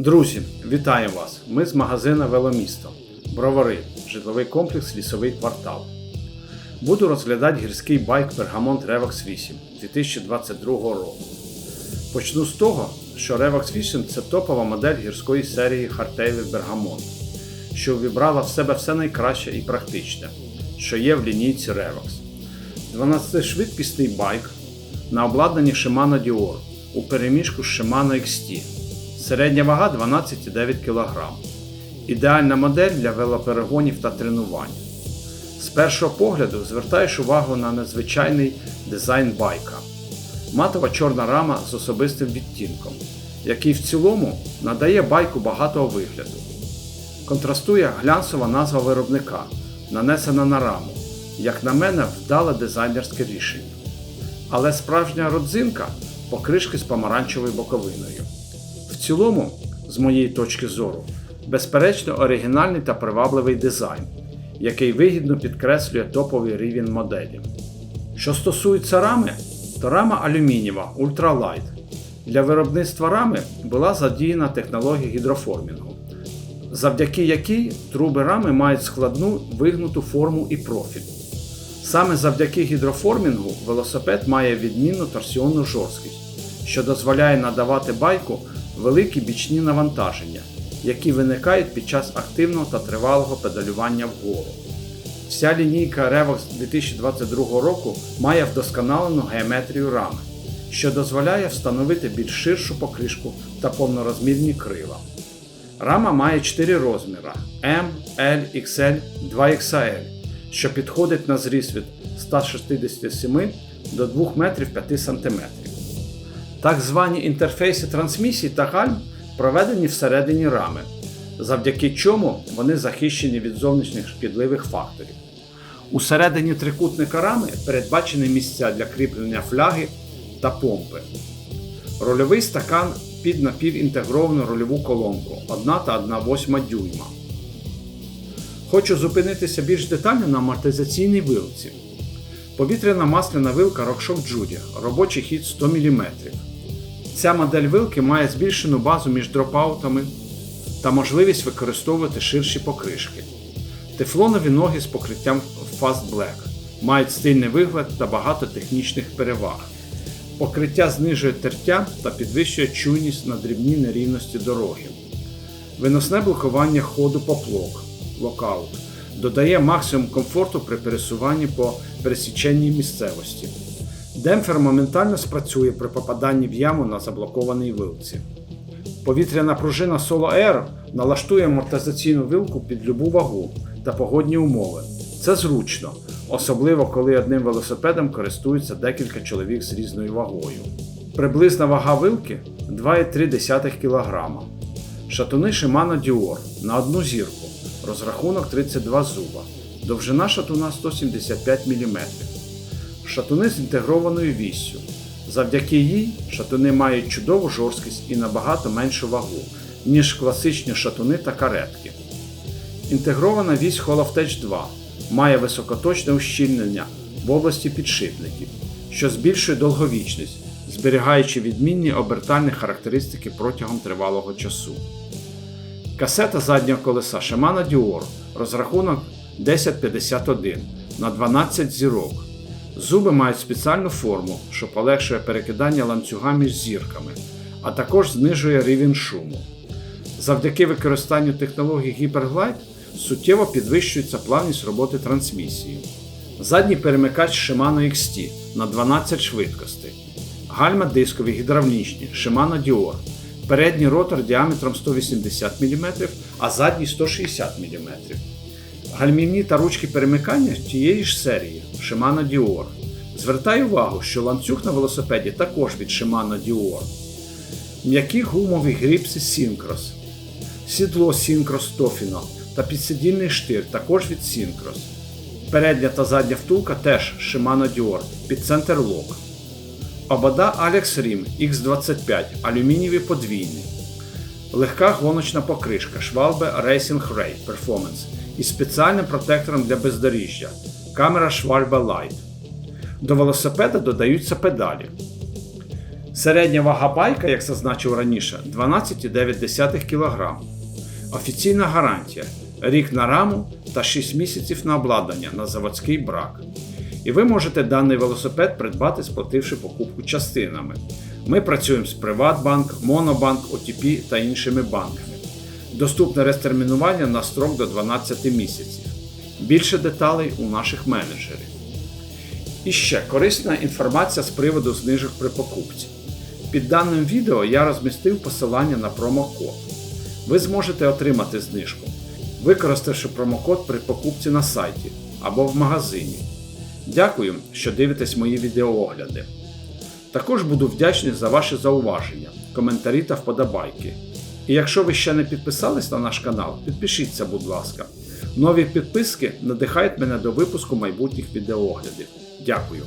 Друзі, вітаю вас! Ми з магазина Веломісто. Бровари, житловий комплекс Лісовий квартал. Буду розглядати гірський байк Pergamont Revox 8 2022 року. Почну з того, що Revox 8 це топова модель гірської серії хардтейлів Bergamont, що увібрала в себе все найкраще і практичне, що є в лінійці Revox. 12-швидкісний байк на обладнанні Shimano Dior у переміжку з Shimano XT. Середня вага 12,9 кг. Ідеальна модель для велоперегонів та тренувань. З першого погляду звертаєш увагу на незвичайний дизайн байка. Матова чорна рама з особистим відтінком, який в цілому надає байку багатого вигляду. Контрастує глянцева назва виробника, нанесена на раму. Як на мене, вдале дизайнерське рішення. Але справжня родзинка покришки з помаранчевою боковиною. Цілому, з моєї точки зору, безперечно оригінальний та привабливий дизайн, який вигідно підкреслює топовий рівень моделі. Що стосується рами, то рама алюмінієва Ultralight. Для виробництва рами була задіяна технологія гідроформінгу, завдяки якій труби рами мають складну вигнуту форму і профіль. Саме завдяки гідроформінгу велосипед має відмінну торсіонну жорсткість, що дозволяє надавати байку великі бічні навантаження, які виникають під час активного та тривалого педалювання вгору. Вся лінійка Revox 2022 року має вдосконалену геометрію рами, що дозволяє встановити більш ширшу покришку та повнорозмірні крила. Рама має 4 розміри M, L, XL, 2XL, що підходить на зріст від 167 до 2 метрів 5 см. Так звані інтерфейси трансмісій та гальм проведені всередині рами, завдяки чому вони захищені від зовнішніх шкідливих факторів. Усередині трикутника рами передбачені місця для кріплення фляги та помпи. Рольовий стакан під напівінтегровану рольову колонку 1 та 1,8 дюйма. Хочу зупинитися більш детально на амортизаційній вилці. Повітряна масляна вилка RockShox Judy, робочий хід 100 мм. Ця модель вилки має збільшену базу між дропаутами та можливість використовувати ширші покришки. Тефлонові ноги з покриттям Fast Black мають стильний вигляд та багато технічних переваг. Покриття знижує тертя та підвищує чуйність на дрібні нерівності дороги. Виносне блокування ходу поплок локаут додає максимум комфорту при пересуванні по пересіченній місцевості. Демпфер моментально спрацює при попаданні в яму на заблокованій вилці. Повітряна пружина Solo Air налаштує амортизаційну вилку під любу вагу та погодні умови. Це зручно, особливо коли одним велосипедом користуються декілька чоловік з різною вагою. Приблизна вага вилки 2,3 кг. Шатуни Shimano Dior на одну зірку. Розрахунок 32 зуба. Довжина шатуна 175 мм. Шатуни з інтегрованою віссю. Завдяки їй шатуни мають чудову жорсткість і набагато меншу вагу, ніж класичні шатуни та каретки. Інтегрована вісь Holoftech 2 має високоточне ущільнення в області підшипників, що збільшує довговічність, зберігаючи відмінні обертальні характеристики протягом тривалого часу. Касета заднього колеса Shimano Dior, розрахунок 1051 на 12 зірок. Зуби мають спеціальну форму, що полегшує перекидання ланцюга між зірками, а також знижує рівень шуму. Завдяки використанню технології Hyperglide суттєво підвищується плавність роботи трансмісії. Задній перемикач Shimano XT на 12 швидкостей. Гальма дискові гідравлічні Shimano Dior. Передній ротор діаметром 180 мм, а задній 160 мм. Гальмівні та ручки перемикання тієї ж серії Shimano Dior. Звертаю увагу, що ланцюг на велосипеді також від Shimano Dior. М'які гумові гріпси Synchros. Сідло Synchros Tofino та підсидільний штир також від Synchros. Передня та задня втулка теж Shimano Dior під центр лок. Обода Alex Rim X25 алюмінієві подвійні. Легка гоночна покришка Schwalbe Racing Ray Performance із спеціальним протектором для бездоріжжя. Камера Schwalbe Light. До велосипеда додаються педалі. Середня вага байка, як зазначив раніше, 12,9 кг. Офіційна гарантія рік на раму та 6 місяців на обладнання на заводський брак. І ви можете даний велосипед придбати, сплативши покупку частинами. Ми працюємо з Приватбанк, Монобанк, OTP та іншими банками. Доступне розтермінування на строк до 12 місяців. Більше деталей у наших менеджерів. І ще корисна інформація з приводу знижок при покупці. Під даним відео я розмістив посилання на промокод. Ви зможете отримати знижку, використавши промокод при покупці на сайті або в магазині. Дякую, що дивитесь мої відеоогляди. Також буду вдячний за ваші зауваження, коментарі та вподобайки. І якщо ви ще не підписались на наш канал, підпишіться, будь ласка. Нові підписки надихають мене до випуску майбутніх відеооглядів. Дякую.